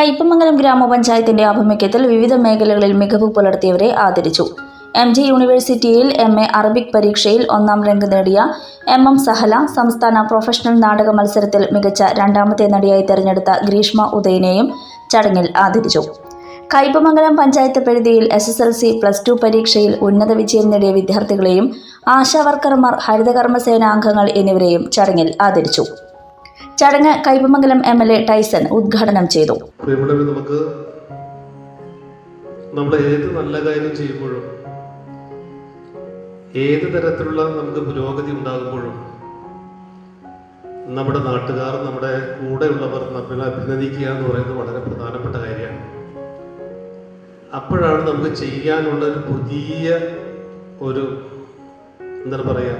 കയ്പമംഗലം ഗ്രാമപഞ്ചായത്തിന്റെ ആഭിമുഖ്യത്തിൽ വിവിധ മേഖലകളിൽ മികവ് പുലർത്തിയവരെ ആദരിച്ചു. എം ജി യൂണിവേഴ്സിറ്റിയിൽ എം എ അറബിക് പരീക്ഷയിൽ ഒന്നാം റാങ്ക് നേടിയ എം എം സഹല സംസ്ഥാന പ്രൊഫഷണൽ നാടക മത്സരത്തിൽ മികച്ച രണ്ടാമത്തെ നടിയായി തെരഞ്ഞെടുത്ത ഗ്രീഷ്മ ഉദയനെയും ചടങ്ങിൽ ആദരിച്ചു. കയ്പമംഗലം പഞ്ചായത്ത് പരിധിയിൽ S S L C plus two പരീക്ഷയിൽ ഉന്നത വിജയം നേടിയ വിദ്യാർത്ഥികളെയും ആശാവർക്കർമാർ ഹരിതകർമ്മസേന അംഗങ്ങൾ എന്നിവരെയും ചടങ്ങിൽ ആദരിച്ചു. ചടങ്ങ് Kaipamangalam M L A Tyson ഉദ്ഘാടനം ചെയ്തു. നമുക്ക് നമ്മൾ ഏത് നല്ല കാര്യം ചെയ്യുമ്പോഴും ഏത് തരത്തിലുള്ള നമുക്ക് പുരോഗതി ഉണ്ടാകുമ്പോഴും നമ്മുടെ നാട്ടുകാർ നമ്മുടെ കൂടെയുള്ളവർ നമ്മൾ അഭിനന്ദിക്കുക എന്ന് പറയുന്നത് വളരെ പ്രധാനപ്പെട്ട കാര്യമാണ്. അപ്പോഴാണ് നമുക്ക് ചെയ്യാനുള്ള ഒരു പുതിയ ഒരു എന്താണ് പറയുക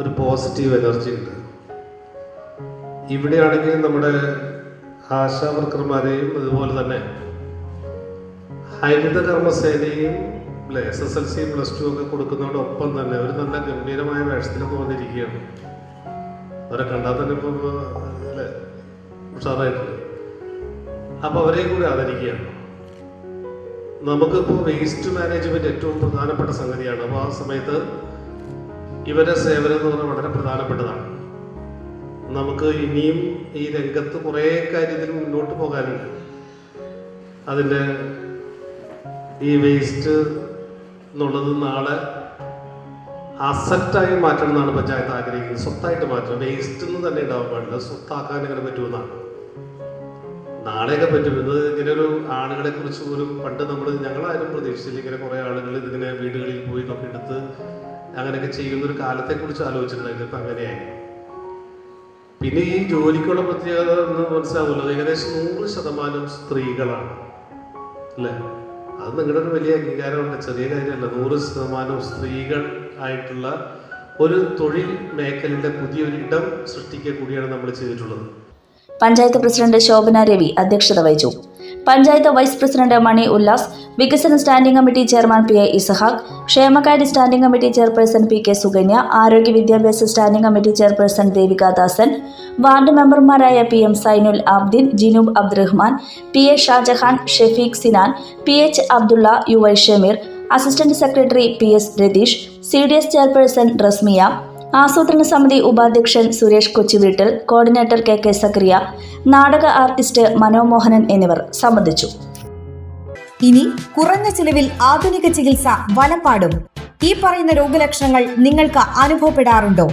ഒരു പോസിറ്റീവ് എനർജി ഉണ്ട് ഇവിടെയാണെങ്കിൽ നമ്മുടെ ആശാ വർക്കർമാരെയും അതുപോലെ തന്നെ ഹരിത കർമ്മസേനയും S S L C plus two ഒക്കെ കൊടുക്കുന്നതോടൊപ്പം തന്നെ ഒരു നല്ല ഗംഭീരമായ വേഷത്തിലൊക്കെ വന്നിരിക്കുകയാണ്. അവരെ കണ്ടാൽ തന്നെ ഇപ്പം ഉഷാറായിട്ടുണ്ട്. അപ്പോൾ അവരെയും കൂടി ആദരിക്കുകയാണ്. നമുക്കിപ്പോൾ വേസ്റ്റ് മാനേജ്മെന്റ് ഏറ്റവും പ്രധാനപ്പെട്ട സംഗതിയാണ്. അപ്പോൾ ആ സമയത്ത് ഇവരുടെ സേവനം എന്ന് പറഞ്ഞാൽ വളരെ പ്രധാനപ്പെട്ടതാണ്. നമുക്ക് ഇനിയും ഈ രംഗത്ത് കുറേ കാര്യത്തിൽ മുന്നോട്ട് പോകാനുണ്ട്. അതിന്റെ ഈ വേസ്റ്റ് എന്നുള്ളത് നാളെ അസറ്റായി മാറ്റണം എന്നാണ് പഞ്ചായത്ത് ആഗ്രഹിക്കുന്നത്. സ്വത്തായിട്ട് മാറ്റണം. വേസ്റ്റ് എന്ന് തന്നെ ഉണ്ടാവാൻ പാടില്ല. സ്വത്താക്കാൻ എങ്ങനെ പറ്റുമെന്നാണ്. നാളെയൊക്കെ പറ്റും. ഇത് ഇങ്ങനെ ഒരു ആളുകളെ കുറിച്ച് പോലും പണ്ട് നമ്മൾ ഞങ്ങളാരും പ്രതീക്ഷിച്ചില്ല. ഇങ്ങനെ കുറേ ആളുകൾ ഇതിങ്ങനെ വീടുകളിൽ പോയി ഒക്കെ എടുത്ത് അങ്ങനെയൊക്കെ ചെയ്യുന്ന ഒരു കാലത്തെക്കുറിച്ച് ആലോചിച്ചിട്ടുണ്ടായിരുന്നു. ഇപ്പം പിന്നെ ഈ ജോലിക്കുള്ള പ്രത്യേകത എന്ന് മനസ്സിലാവുമല്ലോ. ഏകദേശം നൂറ് ശതമാനം സ്ത്രീകളാണ്. അല്ലേ? അത് നിങ്ങളുടെ ഒരു വലിയ അംഗീകാരമുണ്ട്. ചെറിയ കാര്യമല്ല. നൂറ് ശതമാനം സ്ത്രീകൾ ആയിട്ടുള്ള ഒരു തൊഴിൽ മേഖലയുടെ പുതിയൊരു ഇടം സൃഷ്ടിക്കുക കൂടിയാണ് നമ്മൾ ചെയ്തിട്ടുള്ളത്. പഞ്ചായത്ത് പ്രസിഡന്റ് ശോഭന രവി അധ്യക്ഷത വഹിച്ചു. പഞ്ചായത്ത് വൈസ് പ്രസിഡന്റ് മണി ഉല്ലാസ് വികസന standing committee chairman P A Isahaq ക്ഷേമകാര്യ standing committee chairperson P K Sukanya ആരോഗ്യ വിദ്യാഭ്യാസ standing committee chairperson Devika Dasan ward മെമ്പർമാരായ P M Zainul Abideen Jinoob Abdurahman P A Shajahan Shefeeq Sinan P H Abdulla U Y Shameer assistant secretary P S Ratheesh C D S chairperson Rasmiya ആസൂത്രണ സമിതി ഉപാധ്യക്ഷൻ Suresh Kochuveettil coordinator K K Sakriya നാടക artist Manomohanan എന്നിവർ സംബന്ധിച്ചു. ഇനി കുറഞ്ഞ ചിലവിൽ ആധുനിക ചികിത്സ വലപ്പാടും. ഈ പറയുന്ന രോഗലക്ഷണങ്ങൾ നിങ്ങൾക്ക് അനുഭവപ്പെടാറുണ്ടോ?